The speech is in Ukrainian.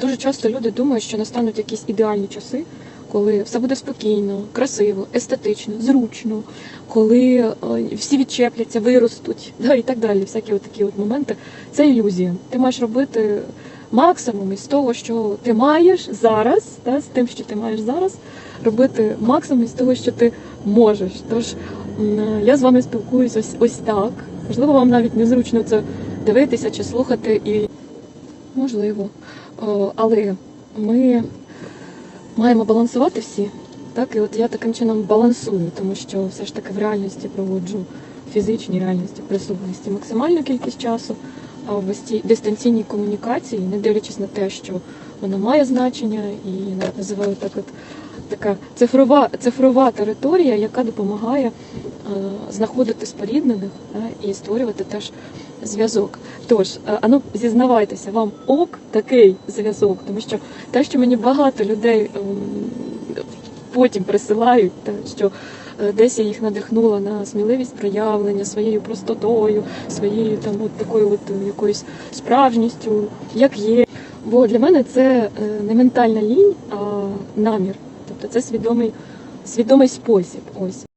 Дуже часто люди думають, що настануть якісь ідеальні часи, коли все буде спокійно, красиво, естетично, зручно, коли е, всі відчепляться, виростуть, да, і так далі. Всякі такі от моменти. Це ілюзія. Ти маєш робити максимум із того, що ти маєш зараз, да, з тим, що ти маєш зараз, робити максимум із того, що ти можеш. Тож я з вами спілкуюсь ось ось так. Можливо, вам навіть незручно це дивитися чи слухати, і можливо. О, але ми маємо балансувати всі. Так, і от я таким чином балансую, тому що все ж таки в реальності проводжу в фізичній реальності присутності максимальну кількість часу, а в дистанційній комунікації, не дивлячись на те, що вона має значення, і навіть називаю так от така цифрова, цифрова територія, яка допомагає е, знаходити споріднених да, і створювати теж зв'язок. Тож, е, ану, зізнавайтеся, вам ок такий зв'язок, тому що те, що мені багато людей ем, потім присилають, та, що е, десь я їх надихнула на сміливість проявлення своєю простотою, своєю там от такою от е, якоюсь справжністю, як є. Бо для мене це е, не ментальна лінь, а намір. Тобто це свідомий, свідомий спосіб. Ось.